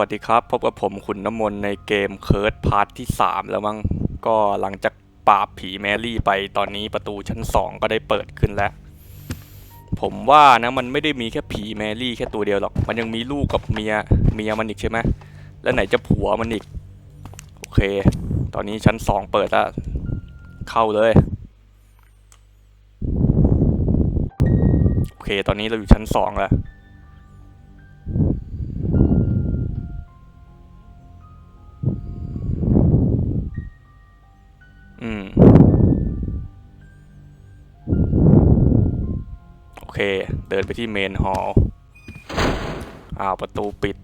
วัสดีครับ พบกับผมคุณน้ำมนต์ในเกมเคิร์ดพาร์ทที่ 3 แล้วมั้งก็หลังจากปราบผีแมรี่ไปตอนนี้ประตูชั้น 2 ก็ได้เปิดขึ้นแล้ว ผมว่านะมันไม่ได้มีแค่ผีแมรี่แค่ตัวเดียวหรอก มันยังมีลูกกับเมียเมียมันอีกใช่ไหมแล้วไหนจะผัวมันอีก โอเค ตอนนี้ชั้น 2 เปิดแล้ว เข้าเลย โอเค ตอนนี้เราอยู่ชั้น 2 แล้ว เคเดินไปที่เมนฮอลล์อ้าวประตูปิด แ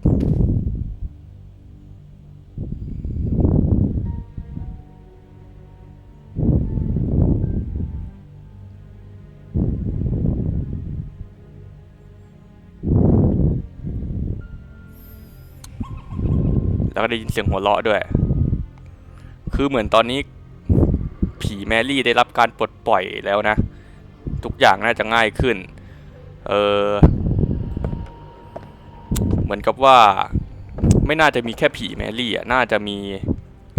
ล้วก็ได้ยินเสียงหัวเราะด้วย คือเหมือนตอนนี้ ผีแมรี่ได้รับการปลดปล่อยแล้วนะ ทุกอย่างน่าจะง่ายขึ้น เออเหมือนกับว่าไม่น่าจะมีแค่ผีแมรี่อะ น่าจะมี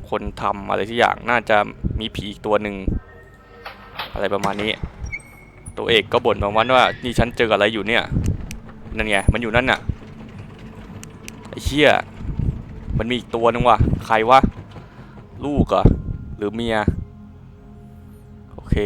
คนทำอะไรที่อย่าง น่าจะมีผีอีกตัวหนึ่งอะไรประมาณนี้ ตัวเอกก็บ่นประมาณว่า นี่ฉันเจออะไรอยู่เนี่ย นั่นไง มันอยู่นั่นน่ะ ไอ้เชี่ยมันมีอีกตัวนึงว่ะ ใครวะ ลูกเหรอ หรือเมีย โอเค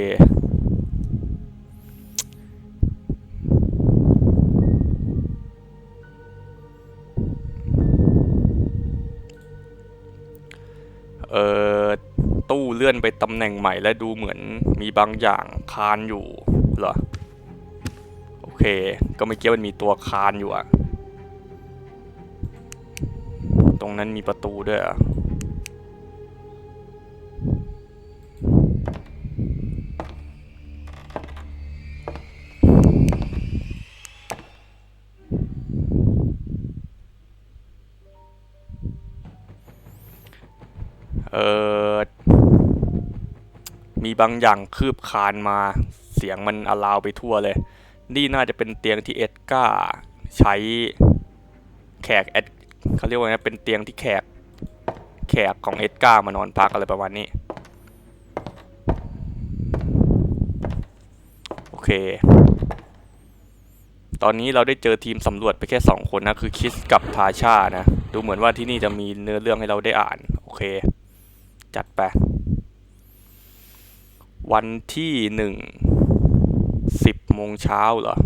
ลื่อนไปตำแหน่งใหม่และดูเหมือนมีบางอย่างคานอยู่เหรอ โอเค ก็ไม่เกี่ยวมันมีตัวคานอยู่อะตรงนั้นมีประตูด้วยอะ บางอย่างคืบคานมา เสียงมันอลาวไปทั่วเลย นี่น่าจะเป็นเตียงที่เอ็ดก้าใช้แขกเอ็ดเขาเรียกว่าไงเป็นเตียงที่แขกแขกของเอ็ดก้ามานอนพักอะไรประมาณนี้ โอเค ตอนนี้เราได้เจอทีมสำรวจไปแค่ 2 คนนะ คือคิสกับทาชานะ ดูเหมือนว่าที่นี่จะมีเนื้อเรื่องให้เราได้อ่าน โอเค จัดไป วันที่หนึ่งสิบโมงเช้าเหรอ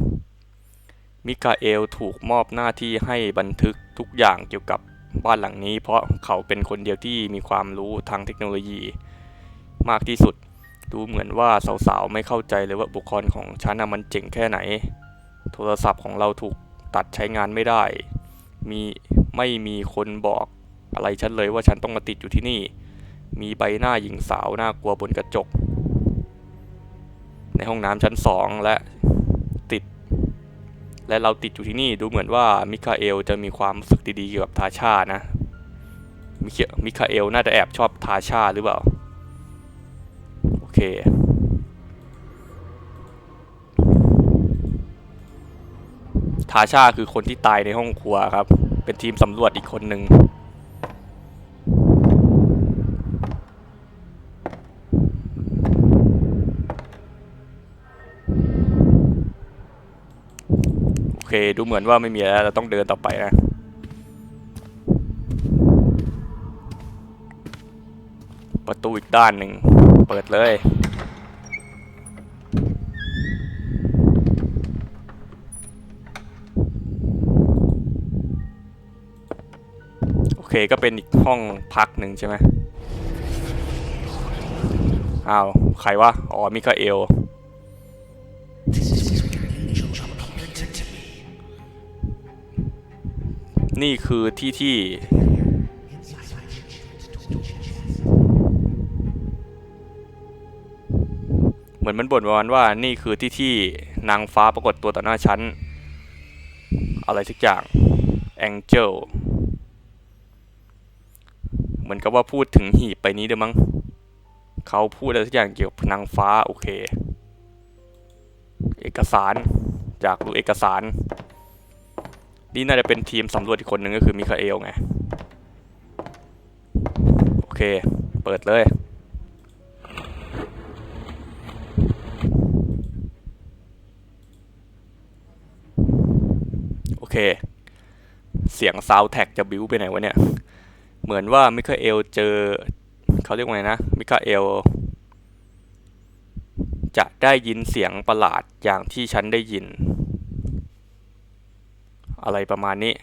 มิคาเอลถูกมอบหน้าที่ให้บันทึกทุกอย่างเกี่ยวกับบ้านหลังนี้ เพราะเขาเป็นคนเดียวที่มีความรู้ทางเทคโนโลยี มากที่สุด ดูเหมือนว่าสาวๆ ไม่เข้าใจเลยว่าบุคคลของฉันน่ะมันเจ๋งแค่ไหน โทรศัพท์ของเราถูกตัดใช้งานไม่ได้ มีไม่มีคนบอกอะไรฉันเลยว่าฉันต้องมาติดอยู่ที่นี่ มีใบหน้าหญิงสาวน่ากลัวบนกระจก ในห้องน้ำชั้นสองและติด และเราติดอยู่ที่นี่ดูเหมือนว่ามิคาเอลจะมีความรู้สึกดีๆเกี่ยวกับทาชานะมิเคมิคาเอลน่าจะแอบชอบทาชาหรือเปล่า โอเค ทาชาคือคนที่ตายในห้องครัวครับ เป็นทีมสำรวจอีกคนหนึ่ง ดูเหมือนว่าไม่มีแล้ว เราต้องเดินต่อไปนะ ประตูอีกด้านหนึ่ง เปิดเลย โอเคก็เป็นอีกห้องพักหนึ่งใช่ไหมอ้าว ใครวะ อ๋อมิคาเอล นี่คือที่ที่เหมือนมันบ่นประมาณว่านี่คือที่ที่นางฟ้าปรากฏตัวต่อหน้าฉัน อะไรสักอย่างแองเจลเหมือนกับว่าพูดถึงหีบไปนี้เด้อมั้งเขาพูดอะไรสักอย่างเกี่ยวกับนางฟ้า โอเค เอกสารจากดูเอกสาร นี่น่าจะเป็นทีมสำรวจอีกคนหนึ่งก็คือมิคาเอลไง โอเค เปิดเลย โอเค เสียงซาวแท็กจะบิ้วไปไหนวะเนี่ย เหมือนว่ามิคาเอลเจอเขาเรียกว่าไงนะ มิคาเอลจะได้ยินเสียงประหลาดอย่างที่ฉันได้ยิน อะไรประมาณนี้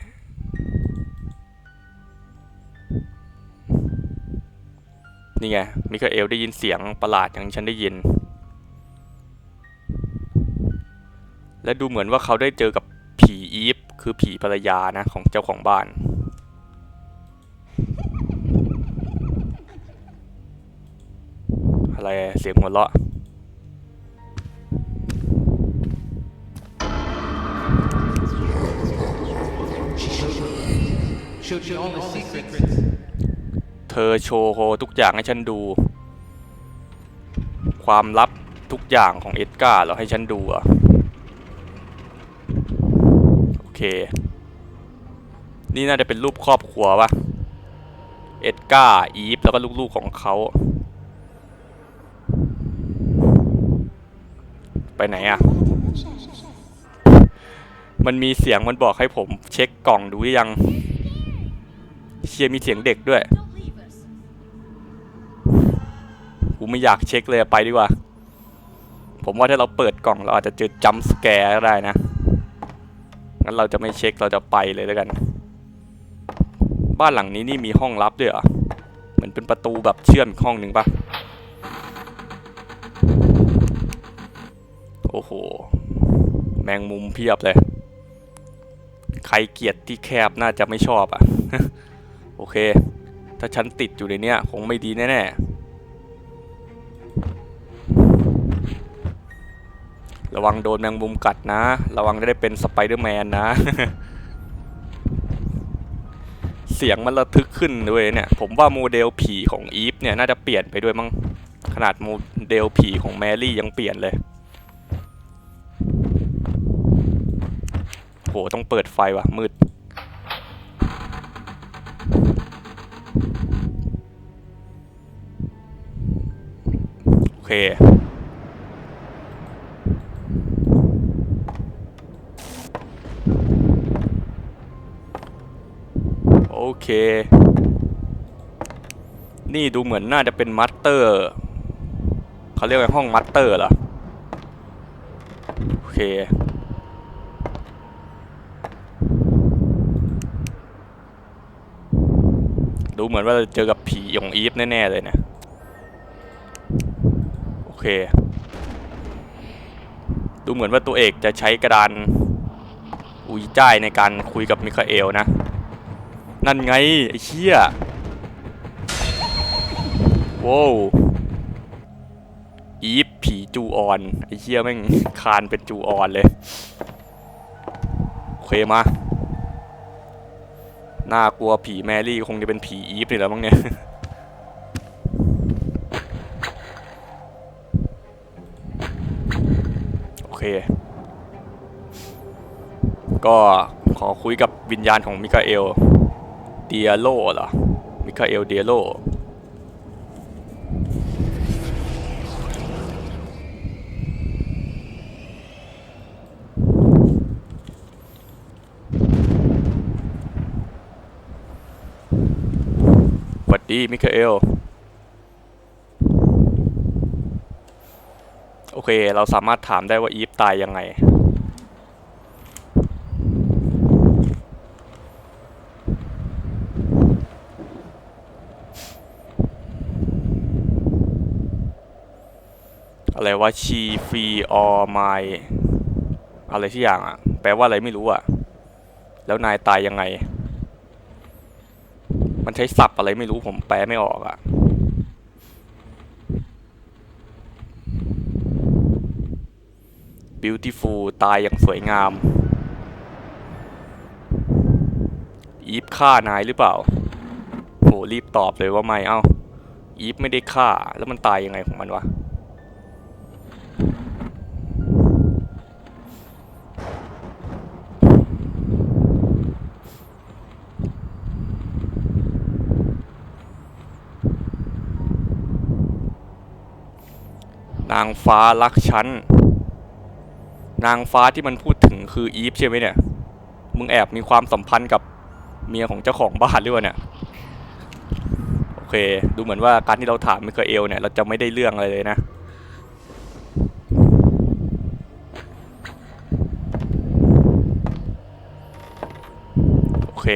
นี่ไง มิคาเอลได้ยินเสียงประหลาดอย่างฉันได้ยิน และดูเหมือนว่าเขาได้เจอกับผีอีฟ คือผีภรรยานะของเจ้าของบ้านอะไรเสียงหัวเราะ Showed you all the secrets. เธอโชว์ทุกอย่างให้ฉันดู ความลับทุกอย่างของเอ็ดการ์เหราให้ฉันดูเหรอะโอเค นี่น่าจะเป็นรูปครอบครัวปะเอ็ดการ์อีฟแล้วก็ลูกๆของเขาไปไหนอะมันมีเสียงมันบอกให้ผมเช็คกล่องดูหรือยัง เชียมีเสียงเด็กด้วย กูไม่อยากเช็คเลยไปดีกว่า ผมว่าถ้าเราเปิดกล่องเราอาจจะเจอจัมป์สแกร์ก็ได้นะ งั้นเราจะไม่เช็คเราจะไปเลยแล้วกัน บ้านหลังนี้นี่มีห้องลับด้วยเหรอ เหมือนเป็นประตูแบบเชื่อมอีกห้องหนึ่งปะโอ้โห แมงมุมเพียบเลย ใครเกลียดที่แคบน่าจะไม่ชอบอะ อเค ถ้าฉันติดอยู่ในเนี้ยคงไม่ดีแน่ๆ ระวังโดนแมงมุมกัดนะ ระวังจะได้เป็นสไปเดอร์แมนนะ เสียงมันระทึกขึ้นด้วยเนี่ย ผมว่าโมเดลผีของอีฟเนี่ยน่าจะเปลี่ยนไปด้วยมั้ง ขนาดโมเดลผีของแมรี่ยังเปลี่ยนเลยโหต้องเปิดไฟว่ะมืด โอเคโอเค นี่ดูเหมือนน่าจะเป็นมัตเตอร์ เขาเรียกว่าห้องมัตเตอร์เหรอ โอเคดูเหมือนว่าจะเจอกับผีของอีฟแน่ ๆ เลยเนะโอ เค ดูเหมือนว่าตัวเอกจะใช้กระดานอุยจ้ายในการคุยกับมิคาเอลนะ นั่นไง ไอ้เชี่ยโว้วอีฟผีจูออน ไอ้เชี่ยแม่งคานเป็นจูออนเลย โอเคมา น่ากลัวผีแมรี่คงจะเป็นผีอีฟนี่แหล้วมั้งเนี่ย เค ก็ขอคุยกับวิญญาณของมิคาเอลเดียโลเหรอ มิคาเอลเดียโลสวัสดีมิคาเอล โอเค เราสามารถถามได้ว่าอีฟตายยังไง อะไรว่าชีฟีออไมอะไรที่อย่างอะ แปลว่าอะไรไม่รู้อะ แล้วนายตายยังไง มันใช้ศัพท์อะไรไม่รู้ผมแปลไม่ออกอะ beautiful ตายอย่างสวยงาม อีฟฆ่านายหรือเปล่า โห รีบตอบเลยว่าไม่ เอา้า อีฟไม่ได้ฆ่า แล้วมันตายยังไงของมันวะ นางฟ้ารักฉัน นางฟ้าที่มันพูดถึงคืออีฟใช่ไหมเนี่ย มึงแอบมีความสัมพันธ์กับเมียของเจ้าของบ้านหรือเปล่าเนี่ย โอเค ดูเหมือนว่าการที่เราถามมิคาเอลเนี่ย เราจะไม่ได้เรื่องอะไรเลยนะ โอเค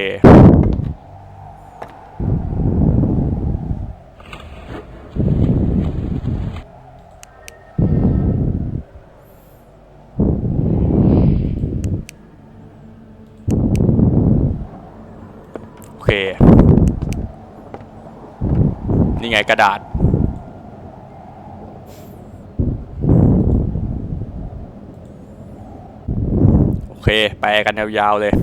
โอเค นี่ไงกระดาษ โอเคแปกันยาวๆเลย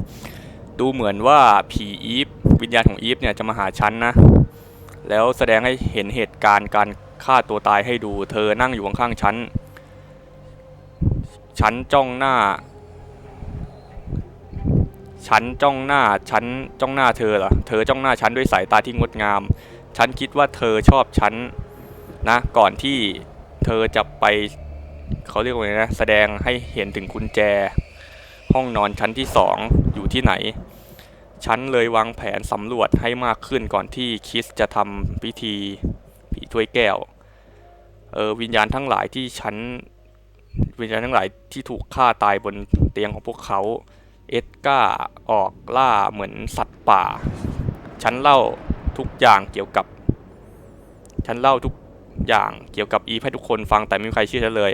ดูเหมือนว่าผีอีฟวิญญาณของอีฟเนี่ยจะมาหาฉันนะ แล้วแสดงให้เห็นเหตุการณ์การฆ่าตัวตายให้ดู เธอนั่งอยู่ข้างๆฉัน ฉันจ้องหน้า ฉันจ้องหน้า ฉันจ้องหน้าเธอเหรอ เธอจ้องหน้าฉันด้วยสายตาที่งดงาม ฉันคิดว่าเธอชอบฉันนะก่อนที่เธอจะไปเขาเรียกว่าไงนะแสดงให้เห็นถึงกุญแจ ห้องนอนชั้นที่สองอยู่ที่ไหน ฉันเลยวางแผนสำรวจให้มากขึ้นก่อนที่คิสจะทำพิธีผีถ้วยแก้วเออวิญญาณทั้งหลายที่ฉันวิญญาณทั้งหลายที่ถูกฆ่าตายบนเตียงของพวกเขา เอ็ดก้าออกล่าเหมือนสัตว์ป่า ฉันเล่า ทุกอย่างเกี่ยวกับฉันเล่าทุกอย่างเกี่ยวกับอีฟให้ทุกคนฟังแต่ไม่มีใครเชื่อฉันเลย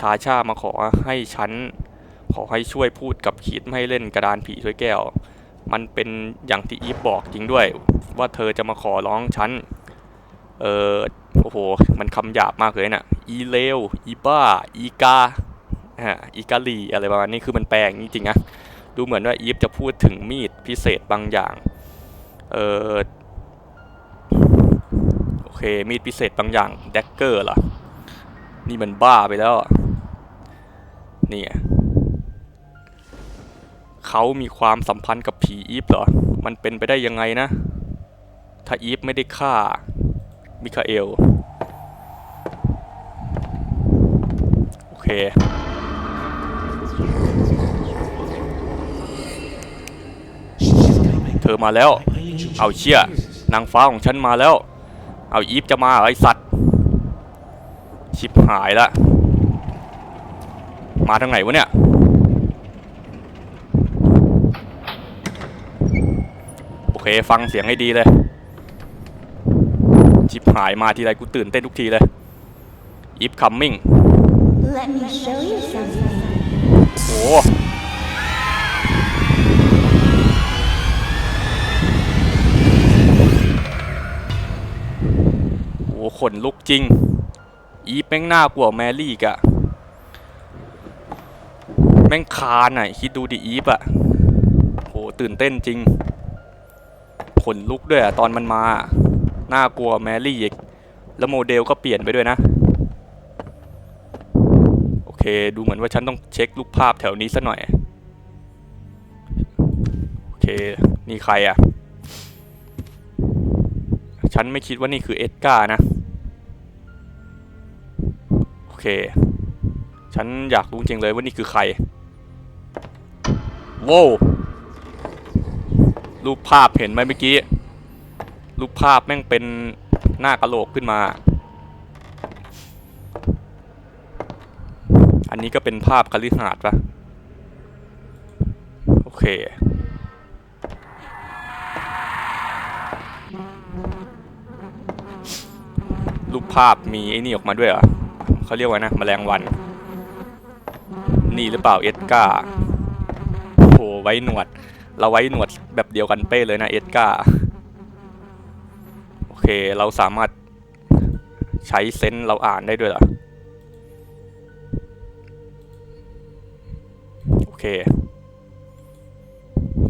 ทาชามาขอให้ฉันขอให้ช่วยพูดกับคิดไม่ให้เล่นกระดานผีถ้วยแก้ว มันเป็นอย่างที่อีฟบอกจริงด้วย ว่าเธอจะมาขอร้องฉัน เออโอ้โห มันคำหยาบมากเลยน่ะ อีเลว อีบ้า อีกาอ่าอีกาลีอะไรประมาณนี้คือมันแปลงจริงๆนะ ดูเหมือนว่าอีฟจะพูดถึงมีดพิเศษบางอย่าง เออ โอเค มีดพิเศษบางอย่างแดกเกอร์เหรอนี่มันบ้าไปแล้ว นี่เขามีความสัมพันธ์กับผีอีฟเหรอ มันเป็นไปได้ยังไงนะ ถ้าอีฟไม่ได้ฆ่า มิคาเอล โอเคเธอมาแล้ว เอาเชี่ย นางฟ้าของฉันมาแล้ว เอาอีฟจะมาเหรอไอสัตว์ ชิบหายละ มาทางไหนวะเนี่ย โอเคฟังเสียงให้ดีเลย ชิบหายมาทีไรกูตื่นเต้นทุกทีเลยอีฟคัมมิ่ง Let me show you something. โอ้ ขนลุกจริง อีฟแม่งน่ากลัวแมรี่อีกอะแม่งคานอะคิดดูดิอีฟอะโหตื่นเต้นจริง ขนลุกด้วยอะตอนมันมา น่ากลัวแมรี่อีก แล้วโมเดลก็เปลี่ยนไปด้วยนะ โอเค ดูเหมือนว่าฉันต้องเช็ครูปภาพแถวนี้ซะหน่อย โอเค นี่ใครอะ่ะ ฉันไม่คิดว่านี่คือเอ็ดการ์นะ เค ฉันอยากรู้จริงเลยว่านี่คือใครโว้รูปภาพเห็นไหมเมื่อกี้ รูปภาพแม่งเป็นหน้ากะโหลกขึ้นมา อันนี้ก็เป็นภาพคฤหาสน์ปะโอเค รูปภาพมีไอ้นี่ออกมาด้วยเหรอ เขาเรียกว่านะแมลงวัน นี่หรือเปล่าเอ็ดกาโหไว้หนวด เราไว้หนวดแบบเดียวกันเป้เลยนะเอ็ดกาโอเคเราสามารถใช้เซนส์เราอ่านได้ด้วยเหรอโอเค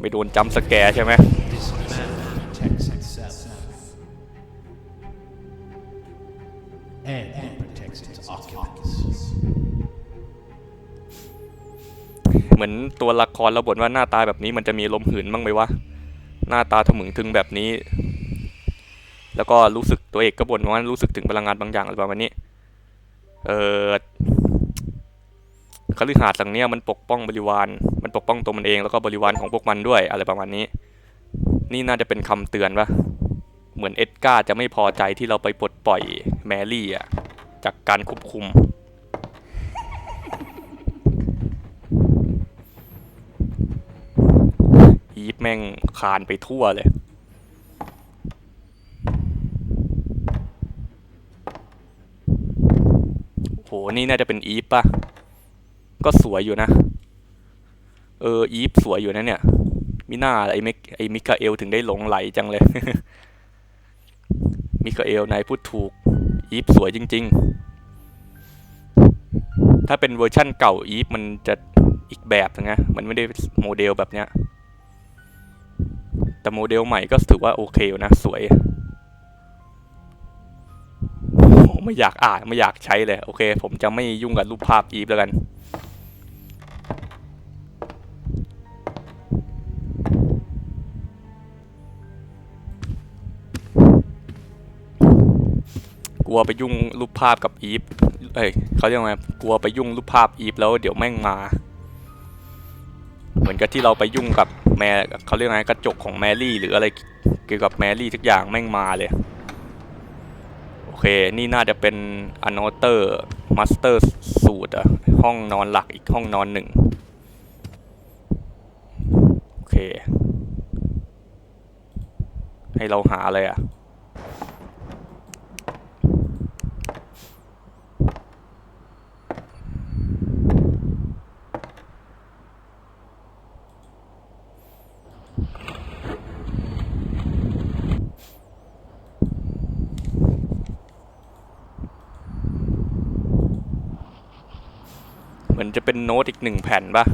ไม่โดนจำสแกร์ใช่ไหม เหมือนตัวละครเราบ่นว่าหน้าตาแบบนี้มันจะมีลมหืนบ้างไหมวะหน้าตาถมึงถึงแบบนี้ แล้วก็รู้สึกตัวเอกก็บ่นว่ารู้สึกถึงพลังงานบางอย่างอะไรประมาณนี้ เออคฤหาสน์หลังเนี้ยมันปกป้องบริวาร มันปกป้องตัวมันเองแล้วก็บริวารของพวกมันด้วยอะไรประมาณนี้ นี่น่าจะเป็นคำเตือนปะเหมือนเอ็ดการ์จะไม่พอใจที่เราไปปลดปล่อยแมรี่อะจากการควบคุม อีฟแม่งคานไปทั่วเลย โห นี่น่าจะเป็นอีฟป่ะก็สวยอยู่นะ เออ อีฟสวยอยู่นะเนี่ย มิน่าไอ้มิไอ้มิคาเอลถึงได้หลงไหลจังเลย มิคาเอลนายพูดถูก อีฟสวยจริง ๆ ถ้าเป็นเวอร์ชั่นเก่าอีฟมันจะอีกแบบนึงนะมันไม่ได้โมเดลแบบเนี้ย แต่โมเดลใหม่ก็ถือว่าโอเคอยู่นะ สวยโอ้โหไม่อยากอ่านไม่อยากใช้เลย โอเค ผมจะไม่ยุ่งกับรูปภาพอีฟแล้วกัน กลัวไปยุ่งรูปภาพกับอีฟเอ้ยเขาเรียกว่าไงกลัวไปยุ่งรูปภาพอีฟแล้วเดี๋ยวแม่งมา เหมือนกับที่เราไปยุ่งกับ แมเขาเรียกไงกระจกของแมรี่ หรืออะไรเกี่ยวกับแมรี่ทุกอย่างแม่งมาเลย โอเค นี่น่าจะเป็นอนเตอร์มาสเตอร์สูตรอะห้องนอนหลักอีกห้องนอนหนึ่งโอเค ให้เราหาอะไรอะ เป็นโน้ตอีกหนึ่งแผ่นปะ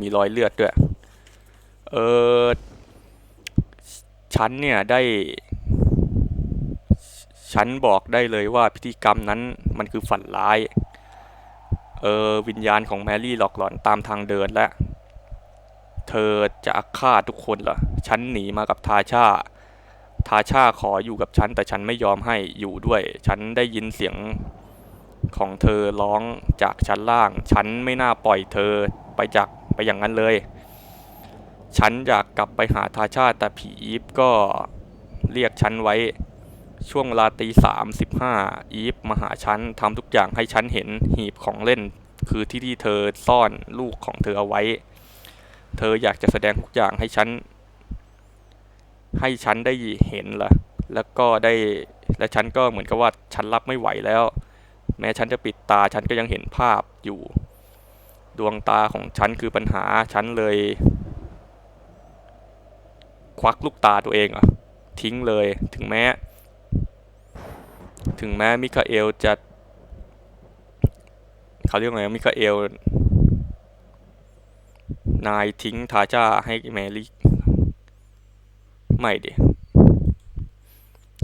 มีรอยเลือดด้วย เออฉันเนี่ยได้ ฉันบอกได้เลยว่าพิธีกรรมนั้นมันคือฝันร้าย เออวิญญาณของแมรี่หลอกหลอนตามทางเดินและ เธอจะฆ่าทุกคนเหรอ ฉันหนีมากับทาชา ทาชาขออยู่กับฉันแต่ฉันไม่ยอมให้อยู่ด้วย ฉันได้ยินเสียง ของเธอร้องจากชั้นล่าง ฉันไม่น่าปล่อยเธอไปจากไปอย่างนั้นเลย ฉันอยากกลับไปหาทาชาแต่ผีอีฟก็เรียกฉันไว้ ช่วงเวลาตีสามสิบห้าอีฟมาหาฉันทำทุกอย่างให้ฉันเห็นหีบของเล่น คือที่ที่เธอซ่อนลูกของเธอเอาไว้ เธออยากจะแสดงทุกอย่างให้ฉัน ให้ฉันได้เห็นละแล้วก็ได้และฉันก็เหมือนกับว่าฉันรับไม่ไหวแล้ว แม้ฉันจะปิดตาฉันก็ยังเห็นภาพอยู่ ดวงตาของฉันคือปัญหาฉันเลย ควักลูกตาตัวเองอะทิ้งเลยถึงแม้ ถึงแม้มิคาเอลจะเขาเรียกไงมิคาเอลนายทิ้งทาจ้าให้แมรี่ไม่ดิ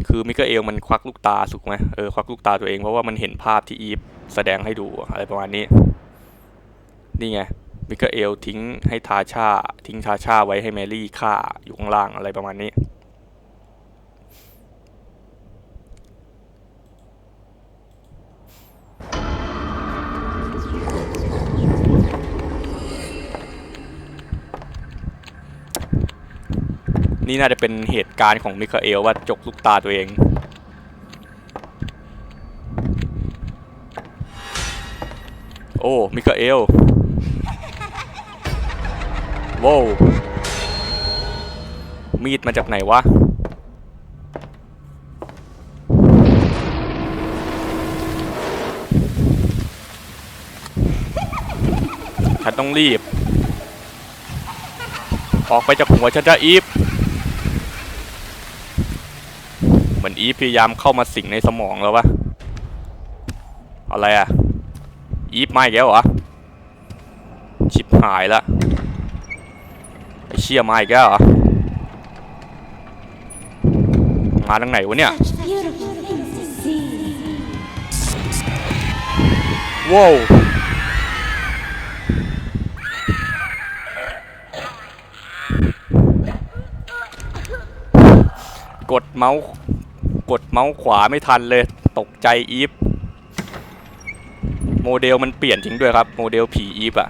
คือมิคาเอลมันควักลูกตาสุกไหมเออควักลูกตาตัวเองเพราะว่ามันเห็นภาพที่อีฟแสดงให้ดูอะไรประมาณนี้ นี่ไงมิคาเอลทิ้งให้ทาชาทิ้งทาชาไว้ให้แมรี่ฆ่าอยู่ข้างล่างอะไรประมาณนี้ นี่น่าจะเป็นเหตุการณ์ของมิคาเอลว่าจกลูกตาตัวเอง โอ้มิคาเอลว้าวมีดมาจากไหนวะ ฉันต้องรีบ ออกไปจากหัวฉันจะอีฟ เหมือนอีฟ พยายามเข้ามาสิงในสมองแล้ววะอะไรอะอีฟมาอีกแล้วเหรอ ชิบหายละไอเชี่ยมาอีกแล้วเหรอ มาทางไหนวะเนี่ยว้าวกดเมาส์ กดเมาส์ขวาไม่ทันเลย ตกใจอีฟโมเดลมันเปลี่ยนจริงด้วยครับ โมเดลผีอีฟอะ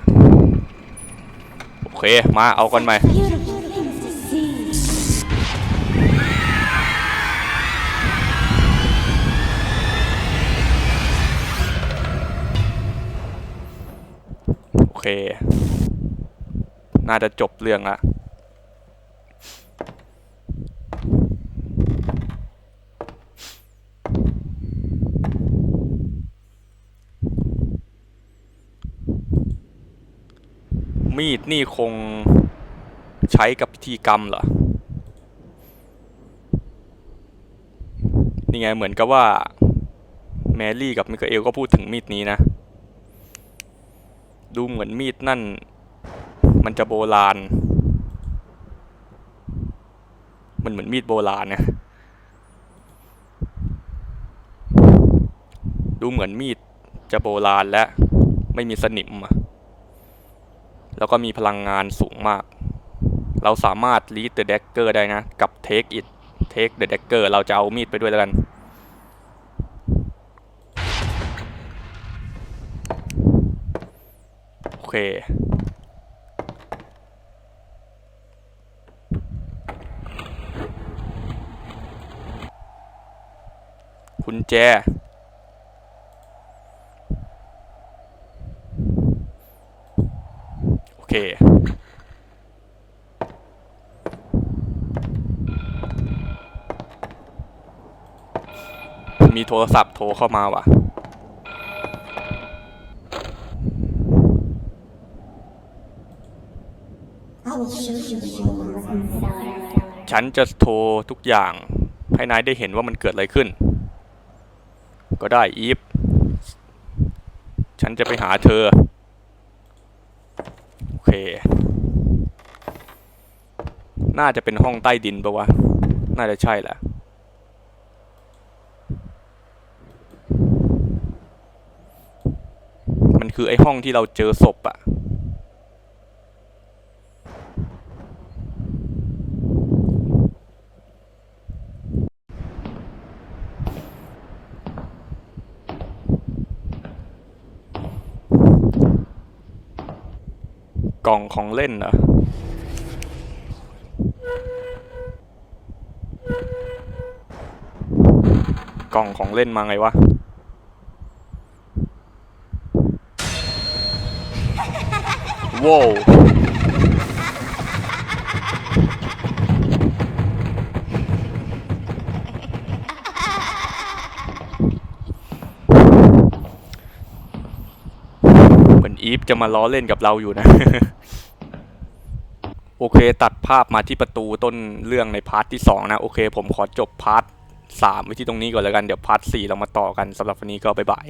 โอเค มาเอากันไหม Beautiful things to see. โอเค น่าจะจบเรื่องละ มีดนี่คงใช้กับพิธีกรรมเหรอ นี่ไงเหมือนกับว่าแมรี่กับมิคาเอลก็พูดถึงมีดนี้นะ ดูเหมือนมีดนั่น มันจะโบราณ มันเหมือนมีดโบราณนะ ดูเหมือนมีดจะโบราณและไม่มีสนิมอะ แล้วก็มีพลังงานสูงมาก เราสามารถ read the dagger ได้นะ กับ take it take the dagger เราจะเอามีดไปด้วยแล้วกัน โอเคกุญแจ โอ เค มีโทรศัพท์โทรเข้ามาว่ะ ฉันจะโทรทุกอย่าง ให้นายได้เห็นว่ามันเกิดอะไรขึ้น ก็ได้อีฟ ฉันจะไปหาเธอ เค น่าจะเป็นห้องใต้ดินปะวะ น่าจะใช่แหละ มันคือไอ้ห้องที่เราเจอศพอะ กล่องของเล่นเหรอกล่องของเล่นมาไงวะโว้วเหมือนอีฟจะมาล้อเล่นกับเราอยู่นะ โอเคตัดภาพมาที่ประตูต้นเรื่องในพาร์ทที่ 2 นะ โอเคผมขอจบพาร์ท3ไว้ที่ตรงนี้ก่อนแล้วกัน เดี๋ยวพาร์ท4เรามาต่อกันสำหรับวันนี้ก็บ๊ายบาย